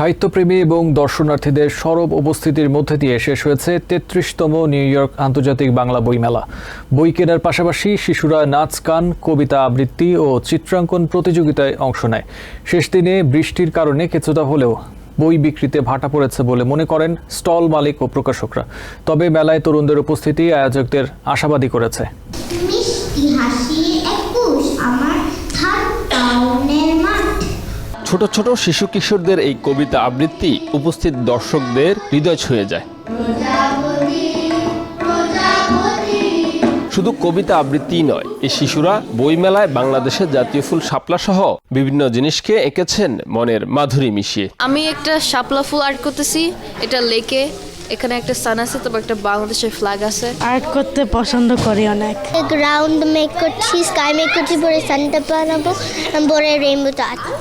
সাহিত্যপ্রেমী এবং দর্শনার্থীদের সরব উপস্থিতির মধ্যে দিয়ে শেষ হয়েছে তেত্রিশতম নিউ ইয়র্ক আন্তর্জাতিক বাংলা বইমেলা। বই কেনার পাশাপাশি শিশুরা নাচ, গান, কবিতা আবৃত্তি ও চিত্রাঙ্কন প্রতিযোগিতায় অংশ নেয়। শেষ দিনে বৃষ্টির কারণে কিছুটা হলেও বই বিক্রিতে ভাটা পড়েছে বলে মনে করেন স্টল মালিক ও প্রকাশকরা। তবে মেলায় তরুণদের উপস্থিতি আয়োজকদের আশাবাদী করেছে। ছোট ছোট শিশু কিশোরদের এই কবিতা আবৃত্তি উপস্থিত দর্শকদের হৃদয় ছুঁয়ে যায়। শুধু কবিতা আবৃত্তি নয়, এই শিশুরা বইমেলায় বাংলাদেশের জাতীয় ফুল শাপলা সহ বিভিন্ন জিনিসকে এঁকেছেন মনের মাধুরী মিশিয়ে। আমি একটা শাপলা ফুল আর্ট করতেছি, এটা লেকে এখানে একটা সান আছে তবে একটা বাংলাদেশের ফ্ল্যাগ আছে। আর্ট করতে পছন্দ করি অনেক। গ্রাউন্ড মেক করছি স্কাই মেক করছি পরে সানটা বানাবো পরে রেইনবোটা আছে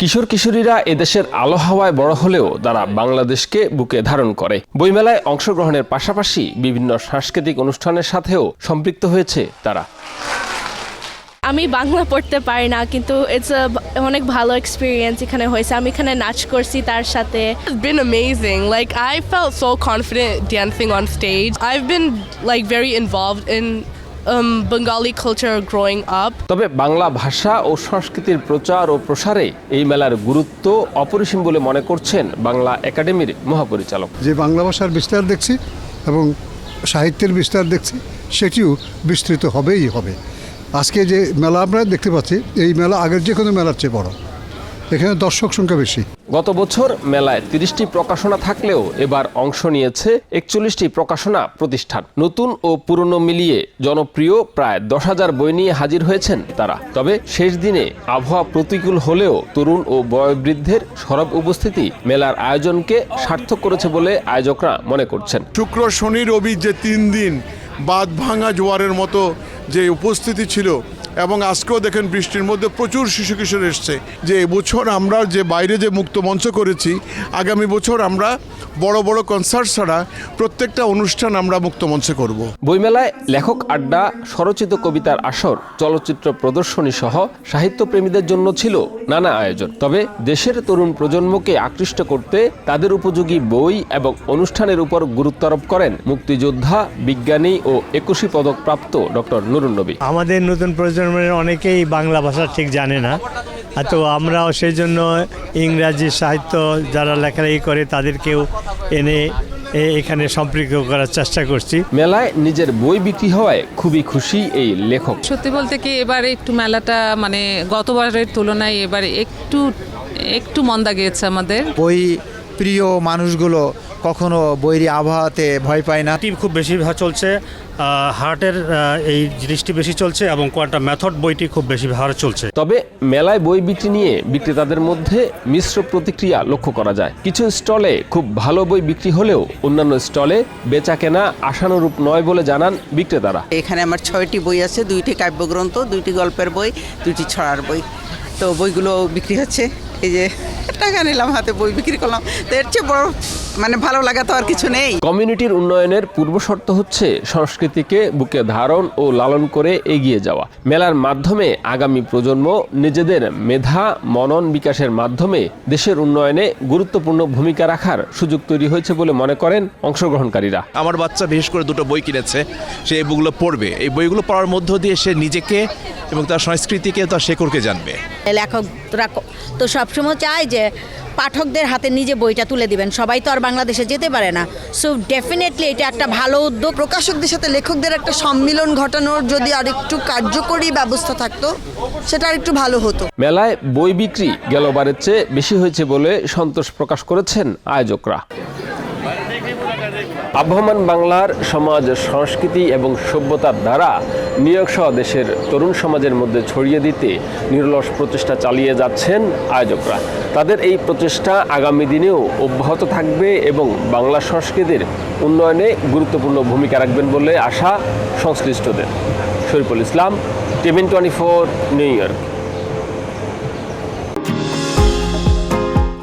কিশোর কিশোরীরা এদেশের আলো হাওয়ায় বড় হলেও তারা বাংলাদেশকে বুকে ধারণ করে। বইমেলায় অংশগ্রহণের পাশাপাশি বিভিন্ন সাংস্কৃতিক অনুষ্ঠানের সাথেও সম্পৃক্ত হয়েছে তারা। আমি বাংলা পড়তে পারি না কিন্তু ইটস অনেক ভালো এক্সপিরিয়েন্স এখানে হয়েছে আমি এখানে নাচ করছি তার সাথে It's been amazing. Like I felt so confident dancing on stage. I've been like very involved in um, Bengali culture growing up. তবে বাংলা ভাষা ও সংস্কৃতির প্রচার ও প্রসারে এই মেলার গুরুত্ব অপরিসীম বলে মনে করছেন বাংলা একাডেমির মহাপরিচালক যে বাংলা ভাষার বিস্তার দেখছি এবং সাহিত্যের বিস্তার দেখছি সেটিও বিস্তৃত হবেই হবে আজকে যে মেলা আমরা দেখতে পাচ্ছি এই মেলা আগের যে কোনো মেলার চেয়ে বড়। এখানে দর্শক সংখ্যা বেশি। গত বছর মেলায় তিরিশটি প্রকাশনা থাকলেও এবার অংশ নিয়েছে একচল্লিশটি প্রকাশনা প্রতিষ্ঠান। নতুন ও পুরনো মিলিয়ে জনপ্রিয় প্রায় দশ হাজার বই নিয়ে হাজির হয়েছেন তারা। তবে শেষ দিনে আবহাওয়া প্রতিকূল হলেও তরুণ ও বয়োবৃদ্ধের সরব উপস্থিতি মেলার আয়োজনকে সার্থক করেছে বলে আয়োজকরা মনে করছেন। শুক্র শনি রবি যে তিন দিন বাদ ভাঙা জোয়ারের মতো যে উপস্থিতি ছিল এবং আজকেও দেখেন বৃষ্টির মধ্যে প্রচুর শিশু কিশোর এসছে। যে এবছর আমরা যে বাইরে যে মুক্ত মঞ্চ করেছি আগামী বছর আমরা বড় বড় কনসার্ট ছাড়া প্রত্যেকটা অনুষ্ঠান আমরা মুক্ত মঞ্চে করব। বইমেলায় লেখক আড্ডা স্বরচিত কবিতার আসর চলচ্চিত্র প্রদর্শনী সহ সাহিত্যপ্রেমীদের জন্য ছিল নানা আয়োজন। তবে দেশের তরুণ প্রজন্মকে আকৃষ্ট করতে তাদের উপযোগী বই এবং অনুষ্ঠানের উপর গুরুত্ব আরোপ করেন মুক্তিযোদ্ধা বিজ্ঞানী ও একুশি পদক প্রাপ্ত ডক্টর নুরুন নবী। আমাদের নতুন প্রজন্মের অনেকেই বাংলা ভাষা ঠিক জানে না। আর তো আমরাও সেই জন্য ইংরাজি সাহিত্য যারা লেখালেখি করে তাদেরকেও এনে এখানে সম্পৃক্ত করার চেষ্টা করছি। মেলায় নিজের বই বিক্রি হওয়ায় খুবই খুশি এই লেখক। সত্যি বলতে কি এবারে একটু মেলাটা মানে গতবারের তুলনায় এবারে একটু একটু মন্দা গিয়েছে আমাদের। বই প্রিয় মানুষগুলো কখনো বৈরী আবহাওয়াতে ভয় পায় না। টিম খুব বেশি ভা- চলছে হার্টের এই জিনিসটি বেশি চলছে এবং কোয়ান্টাম মেথড বইটি খুব বেশি হারে চলছে। তবে মেলায় বই বিক্রি নিয়ে বিক্রেতাদের মধ্যে মিশ্র প্রতিক্রিয়া লক্ষ্য করা যায়। কিছু স্টলে খুব ভালো বই বিক্রি হলেও অন্যান্য স্টলে বেচা কেনা আশানুরূপ নয় বলে জানান বিক্রেতারা। এখানে আমার ছয়টি বই আছে দুইটি কাব্যগ্রন্থ দুইটি গল্পের বই দুইটি ছড়ার বই। তো বইগুলো বিক্রি হচ্ছে। এই যে টাকা নিলাম হাতে বই বিক্রি করলাম। তো এর চেয়ে বড় মানে ভালো লাগা তো আর কিছু নেই। কমিউনিটির উন্নয়নের পূর্বশর্ত হচ্ছে সংস্কৃতিকে বুকে ধারণ ও লালন করে এগিয়ে যাওয়া। মেলার মাধ্যমে আগামী প্রজন্ম নিজেদের মেধা মনন বিকাশের মাধ্যমে দেশের উন্নয়নে গুরুত্বপূর্ণ ভূমিকা রাখার সুযোগ তৈরি হয়েছে বলে মনে করেন অংশগ্রহণকারীরা। আমার বাচ্চা বিশেষ করে দুটো বই কিনেছে সে এই বইগুলো পড়বে। এই বইগুলো পড়ার মধ্য দিয়ে সে নিজেকে এবং তার সংস্কৃতিকে তার শেকড়কে জানবে। লেখকরা তো সবসময় চায় যে পাঠকদের হাতে নিজে বইটা তুলে দিবেন। সবাই তো আর বাংলাদেশে যেতে পারে না। সো ডেফিনেটলি এটা একটা ভালো উদ্যোগ। প্রকাশকদের সাথে লেখকদের একটা সম্মিলন ঘটানোর যদি আর একটু কার্যকরী ব্যবস্থা থাকতো, সেটা আরেকটু ভালো হতো। মেলায় বই বিক্রি গেলবারের চেয়ে বেশি হয়েছে বলে সন্তোষ প্রকাশ করেছেন আয়োজকরা। আবহমান বাংলার সমাজ, সংস্কৃতি এবং সভ্যতার দ্বারা নিয়োগ সহ দেশের তরুণ সমাজের মধ্যে ছড়িয়ে দিতে নিরলস প্রচেষ্টা চালিয়ে যাচ্ছেন আয়োজকরা। তাদের এই প্রচেষ্টা আগামী দিনেও অব্যাহত থাকবে এবং বাংলা সংস্কৃতির উন্নয়নে গুরুত্বপূর্ণ ভূমিকা রাখবেন বলে আশা সংশ্লিষ্টদের। Shariful Islam TBN twenty four, New York.